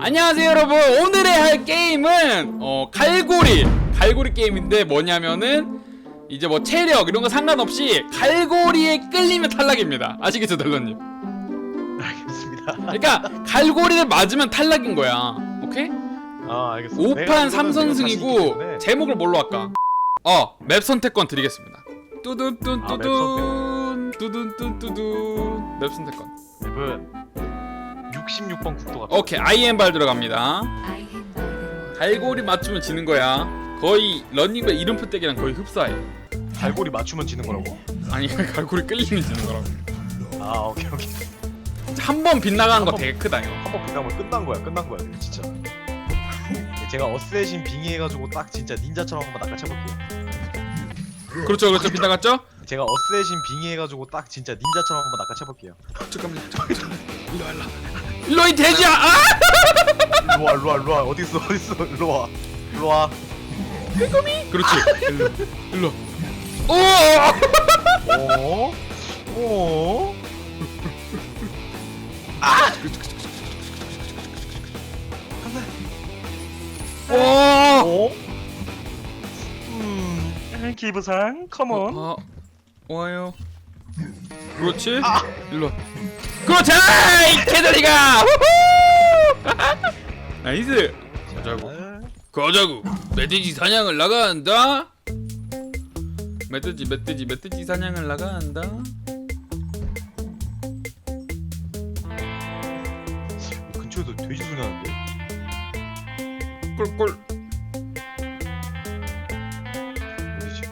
안녕하세요 여러분. 오늘의 할 게임은 어 갈고리. 갈고리 게임인데 뭐냐면은 이제 뭐 체력 이런 거 상관없이 갈고리에 끌리면 탈락입니다. 아시겠죠 델러님? 알겠습니다. 그러니까 갈고리를 맞으면 탈락인 거야. 오케이? 아 알겠습니다. 5판 3선승이고 제목을 뭘로 할까? 어맵 선택권 드리겠습니다. 뚜둔 아, 맵 뚜둔. 뚜둔 뚜둔 뚜둔. 맵 선택권. 맵은 66번 국도 같아. 오케이 아이엠발 들어갑니다 갈고리 맞추면 지는 거야 거의 런닝맨 이름표 떼기랑 거의 흡사해 갈고리 맞추면 지는 거라고? 아니 갈고리 끌리면 지는 거라고 아 오케이 오케이. 한 번 빗나가는 거 되게 크다 이거 한번 끝나면 끝난 거야 끝난 거야 이거 진짜. 제가 어쌔신 빙의해가지고 딱 진짜 닌자처럼 한번 낚아쳐볼게요. 그렇죠 그렇죠 빗나갔죠? 제가 어쌔신 빙의해가지고 딱 진짜 닌자처럼 한번 낚아쳐볼게요. 잠깐만 잠깐만 일로 와 일로 와 일로 와이 돼지야 아! 일로와 일로와 일로와 어디 있어 어디 있어 일로와 일로와. 그렇지 일로 일로 오! 어? 어? 오! 어? 음 기부상 컴온. 아, 와요. 그렇지. 일로. 와. 그렇지. 이 개들이가. 나이스. 가자고. 가자고. 멧돼지 사냥을 나간다. 멧돼지 멧돼지 멧돼지 사냥을 나간다. 근처에서 돼지 소리 나는데? 꿀꿀. 어디지?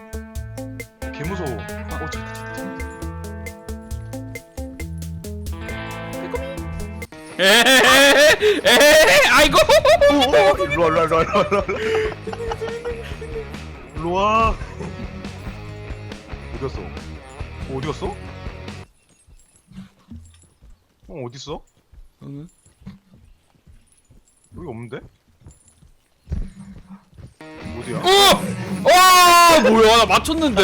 개 무서워. 어, 저기, 에헤헤헤. 에헤헤. 아이고. 오, 일로와, 일로와, 일로와, 일로와, 일로와. 일로와. 어디 갔어? 어, 어디 갔어? 어, 어디 있어? 응? 여기 없는데? 어디야? 어! 와 뭐야 나 맞췄는데?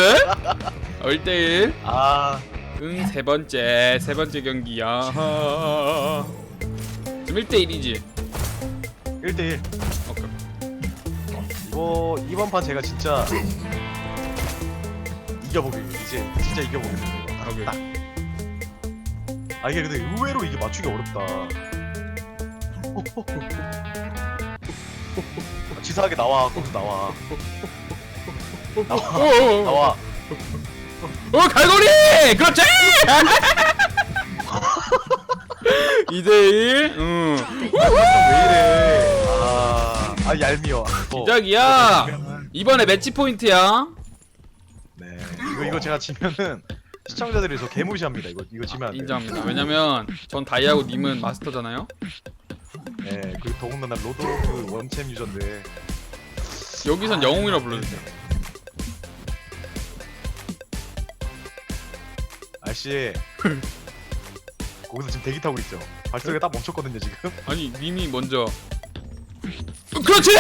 1대1 아, 응, 세 번째, 세 번째 경기야. 지금 1대1이지. 1대1. 오케이. 이거 이번 판 제가 진짜 이겨보겠 이제 진짜 이겨보겠습니다. 이거. 오케이. 딱. 아 이게 근데 의외로 이게 맞추기 어렵다. 치사하게 나와 거기서 나와 오, 오, 오. 나와 어, 갈고리! 그렇지! 2대1. 응. 왜 이래 아, 아 얄미워 어. 시작이야. 이번에 매치 포인트야. 네 이거 이거 제가 지면은 시청자들이 저 개무시합니다 이거 이거 지면 안 돼. 인정합니다. 왜냐면 전 다이아고 님은 마스터잖아요. 네 그리고 더군다나 로드로그 원챔 유저인데 여기선 영웅이라 불러주세요. 아씨 거기서 지금 대기 타고 있죠 발소리가 딱 멈췄거든요 지금 아니, 님이 먼저. 그렇지!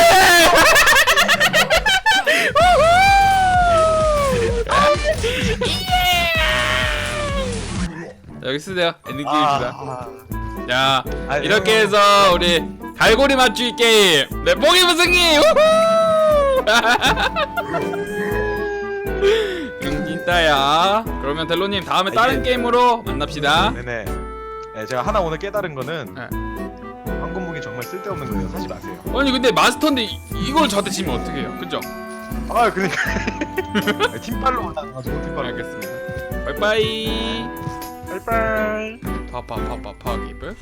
자, 여기 쓰세요. 엔딩 게임입니다. 아, 자, 아, 이렇게 어. 해서 우리 갈고리 맞추기 게임 네 뽕이 무승리 우후! 응진따야 그러면 델로님 다음에 아, 다른 이게- 게임으로 만납시다 네네 네, 제가 하나 오늘 깨달은 거는 네. 황금 무기 정말 쓸데없는 거예요 사지 마세요 아니 근데 마스터인데 이, 이걸 저한테 지면 어떡해요 그죠? 아 그니까 팀빨로 올라가가지고 팀빨로 알겠습니다 빠이빠이 빠이빠이 파파파파 파 기브